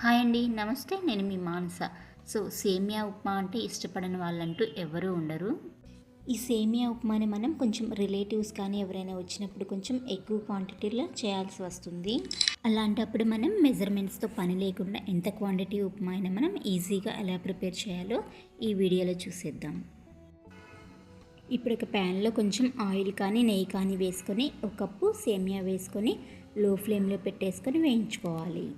Hi అండి నమస్తే. నేను మీ మానస. సో సేమియా ఉప్మా అంటే ఇష్టపడని వాళ్ళంటూ ఎవరూ ఉండరు? ఈ సేమియా ఉప్మాని మనం కొంచెం రిలేటివ్స్ కానీ ఎవరైనా వచ్చినప్పుడు కొంచెం ఎక్కువ క్వాంటిటీలో చేయాల్సి వస్తుంది. అలాంటప్పుడు మనం మెజర్మెంట్స్తో పని లేకుండా ఎంత క్వాంటిటీ ఉప్మా అయినా మనం ఈజీగా ఎలా ప్రిపేర్ చేయాలో ఈ వీడియోలో చూసేద్దాం. ఇప్పుడు ఒక ప్యాన్లో కొంచెం ఆయిల్ కానీ నెయ్యి కానీ వేసుకొని ఒక కప్పు సేమియా వేసుకొని లో ఫ్లేమ్లో పెట్టేసుకొని వేయించుకోవాలి.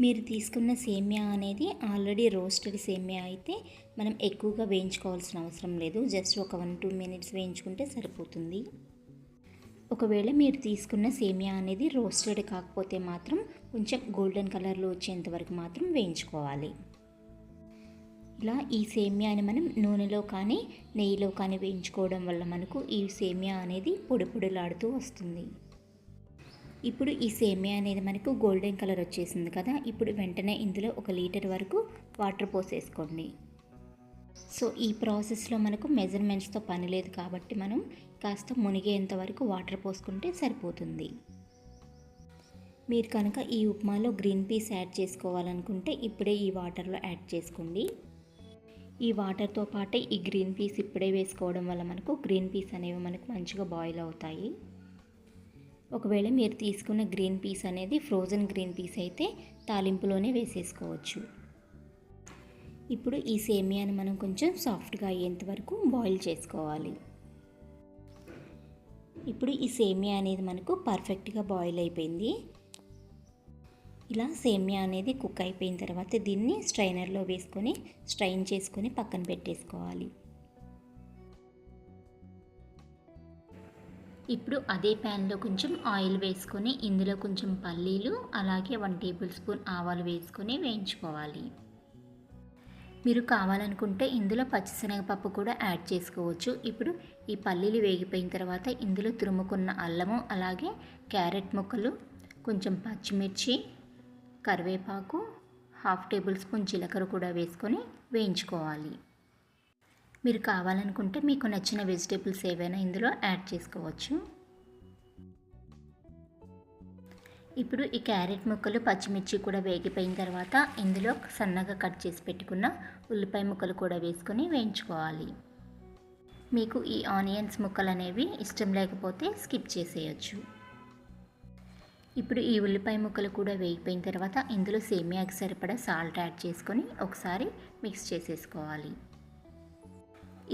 మీరు తీసుకున్న సేమియా అనేది ఆల్రెడీ రోస్టెడ్ సేమియా అయితే మనం ఎక్కువగా వేయించుకోవాల్సిన అవసరం లేదు. జస్ట్ ఒక వన్ టూ మినిట్స్ వేయించుకుంటే సరిపోతుంది. ఒకవేళ మీరు తీసుకున్న సేమియా అనేది రోస్టెడ్ కాకపోతే మాత్రం కొంచెం గోల్డెన్ కలర్లో వచ్చేంత వరకు మాత్రం వేయించుకోవాలి. ఇలా ఈ సేమియాని మనం నూనెలో కానీ నెయ్యిలో కానీ వేయించుకోవడం వల్ల మనకు ఈ సేమియా అనేది పొడి పొడిలాడుతూ వస్తుంది. ఇప్పుడు ఈ సేమియా అనేది మనకు గోల్డెన్ కలర్ వచ్చేసింది కదా ఇప్పుడు వెంటనే ఇందులో ఒక లీటర్ వరకు వాటర్ పోసేసుకోండి. సో ఈ ప్రాసెస్లో మనకు మెజర్మెంట్స్తో పని లేదు కాబట్టి మనం కాస్త మునిగేంత వరకు వాటర్ పోసుకుంటే సరిపోతుంది. మీరు కనుక ఈ ఉప్మాలో గ్రీన్ పీస్ యాడ్ చేసుకోవాలనుకుంటే ఇప్పుడే ఈ వాటర్లో యాడ్ చేసుకోండి. ఈ వాటర్తో పాటే ఈ గ్రీన్ పీస్ ఇప్పుడే వేసుకోవడం వల్ల మనకు గ్రీన్ పీస్ అనేవి మనకు మంచిగా బాయిల్ అవుతాయి. ఒకవేళ మీరు తీసుకున్న గ్రీన్ పీస్ అనేది ఫ్రోజన్ గ్రీన్ పీస్ అయితే తాలింపులోనే వేసేసుకోవచ్చు. ఇప్పుడు ఈ సేమియాను మనం కొంచెం సాఫ్ట్గా అయ్యేంత వరకు బాయిల్ చేసుకోవాలి. ఇప్పుడు ఈ సేమియా అనేది మనకు పర్ఫెక్ట్గా బాయిల్ అయిపోయింది. ఇలా సేమియా అనేది కుక్ అయిపోయిన తర్వాత దీన్ని స్ట్రైనర్లో వేసుకొని స్ట్రైన్ చేసుకొని పక్కన పెట్టేసుకోవాలి. ఇప్పుడు అదే ప్యాన్లో కొంచెం ఆయిల్ వేసుకొని ఇందులో కొంచెం పల్లీలు అలాగే వన్ టేబుల్ స్పూన్ ఆవాలు వేసుకొని వేయించుకోవాలి. మీరు కావాలనుకుంటే ఇందులో పచ్చిశనగపప్పు కూడా యాడ్ చేసుకోవచ్చు. ఇప్పుడు ఈ పల్లీలు వేగిపోయిన తర్వాత ఇందులో తురుముకున్న అల్లము అలాగే క్యారెట్ ముక్కలు కొంచెం పచ్చిమిర్చి కరివేపాకు హాఫ్ టేబుల్ స్పూన్ జీలకర్ర కూడా వేసుకొని వేయించుకోవాలి. మీరు కావాలనుకుంటే మీకు నచ్చిన వెజిటేబుల్స్ ఏవైనా ఇందులో యాడ్ చేసుకోవచ్చు. ఇప్పుడు ఈ క్యారెట్ ముక్కలు పచ్చిమిర్చి కూడా వేగిపోయిన తర్వాత ఇందులో సన్నగా కట్ చేసి పెట్టుకున్న ఉల్లిపాయ ముక్కలు కూడా వేసుకొని వేయించుకోవాలి. మీకు ఈ ఆనియన్స్ ముక్కలు అనేవి ఇష్టం లేకపోతే స్కిప్ చేసేయచ్చు. ఇప్పుడు ఈ ఉల్లిపాయ ముక్కలు కూడా వేగిపోయిన తర్వాత ఇందులో సేమియాకి సరిపడా సాల్ట్ యాడ్ చేసుకొని ఒకసారి మిక్స్ చేసేసుకోవాలి.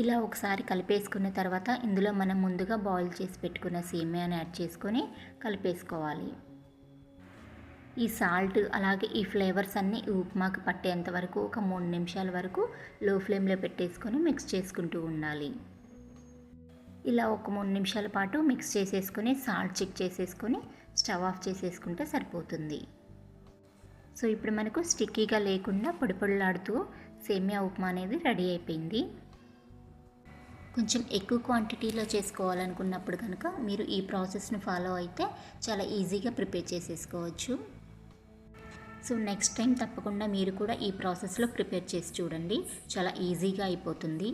ఇలా ఒకసారి కలిపేసుకున్న తర్వాత ఇందులో మనం ముందుగా బాయిల్ చేసి పెట్టుకున్న సేమియాని యాడ్ చేసుకొని కలిపేసుకోవాలి. ఈ సాల్ట్ అలాగే ఈ ఫ్లేవర్స్ అన్నీ ఉప్మాకి పట్టేంత వరకు ఒక మూడు నిమిషాల వరకు లో ఫ్లేమ్లో పెట్టేసుకొని మిక్స్ చేసుకుంటూ ఉండాలి. ఇలా ఒక మూడు నిమిషాల పాటు మిక్స్ చేసేసుకొని సాల్ట్ చెక్ చేసేసుకొని స్టవ్ ఆఫ్ చేసేసుకుంటే సరిపోతుంది. సో ఇప్పుడు మనకు స్టిక్కీగా లేకుండా పొడిపొడిలాడుతూ సేమియా ఉప్మా అనేది రెడీ అయిపోయింది. కొంచెం ఎక్కువ క్వాంటిటీలో చేసుకోవాలనుకున్నప్పుడు కనుక మీరు ఈ ప్రాసెస్ని ఫాలో అయితే చాలా ఈజీగా ప్రిపేర్ చేసేసుకోవచ్చు. సో నెక్స్ట్ టైం తప్పకుండా మీరు కూడా ఈ ప్రాసెస్లో ప్రిపేర్ చేసి చూడండి. చాలా ఈజీగా అయిపోతుంది.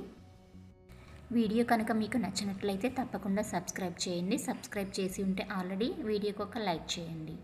వీడియో కనుక మీకు నచ్చినట్లయితే తప్పకుండా సబ్స్క్రైబ్ చేయండి. సబ్స్క్రైబ్ చేసి ఉంటే ఆల్రెడీ వీడియోకి ఒక లైక్ చేయండి.